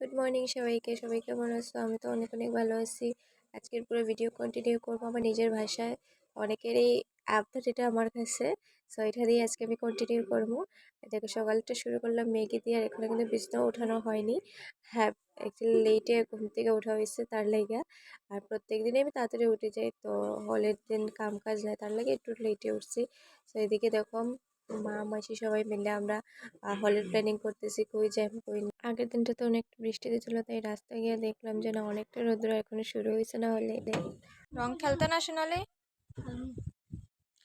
Good morning সবাইকে। সবাই কেমন আছো? আমি তো অনেক অনেক ভালো আছি। আজকের পুরো ভিডিও কন্টিনিউ করব আমার নিজের ভাষায়। অনেকেরই আপডেট এটা আমার কাছে সো এটা দিয়ে আজকে আমি কন্টিনিউ করব। দেখো সকালটা শুরু করলাম মেয়েকে দিয়ে আর এখানে কিন্তু বিছনা ওঠানো হয়নি। হ্যাঁ অ্যাকচুয়ালি লেটে ঘুম থেকে ওঠা হয়েছে তার লেগে। আর প্রত্যেক দিনই আমি তাড়াতাড়ি উঠে যাই, তো হলের দিন কাম কাজ নাই, তার লাগে একটু লেটে উঠছি। তো এদিকে দেখো মা মাসি সবাই মিলে আমরা হলের প্ল্যানিং করতেছি কই যাই কই না। আগের দিনটাতে অনেক বৃষ্টি দিয়েছিল তাই রাস্তায় গিয়ে দেখলাম যে না অনেকটা রোদ্র এখনও শুরু হয়েছে না হলে। রং খেলতে না শোনালে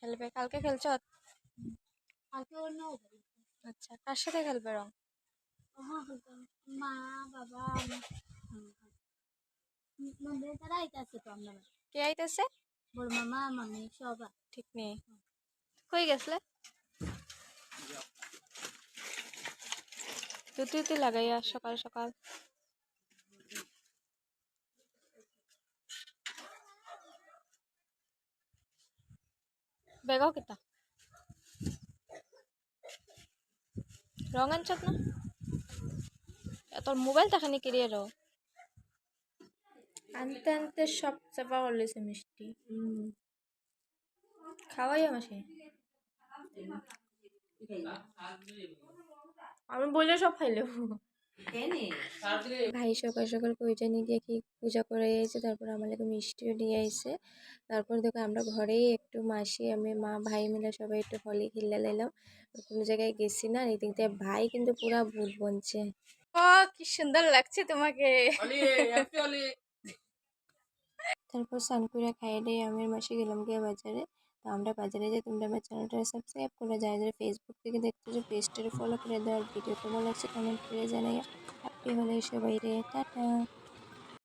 খেলবে? কালকে খেলছ? কালকে অন্য আচ্ছা কার সাথে খেলবে রং? মা বাবা তারা আইতাছে তো আমরা। কে আইতেছে? বড় মামা মামি সবাই। ঠিক নেই। কই গেছলে দুটি দুটি লাগাইয়া সকাল সকাল। বেগাও কিতা? রং আনছত না? তোর মোবাইল তাখানি কিরিয়ে রো আনতে আনতে সব চাপা করলেছে মিষ্টি। খাওয়াই আমাকে আমি বলে সব খাইলেও ভাই সকাল সকাল কইটা নিয়ে গিয়ে কি পূজা করে এসে তারপর আমার লাগে মিষ্টিও নিয়ে আইসে তারপর দেখো আমরা ঘরেই একটু মাসি আমি মা ভাই মিলে সবাই একটু হলি খেললে লাইলাম কোনো জায়গায় গেছি না এদিক দিয়ে ভাই কিন্তু পুরা ভূত বনছে। ও কি সুন্দর লাগছে তোমাকে। তারপর সানকুরা খাইয়ে দিয়ে আমি মাসি গেলাম গিয়ে বাজারে। তো আমরা বাজারে যাই, তোমরা আমার চ্যানেলটা সাবস্ক্রাইব করে, যারা যারা ফেসবুক থেকে দেখতেছো পেজটারে ফলো করে দেওয়ার ভিডিও কেমন লাগছে কমেন্ট করে জানাই হ্যাপি হলে সবাই রে টাটা।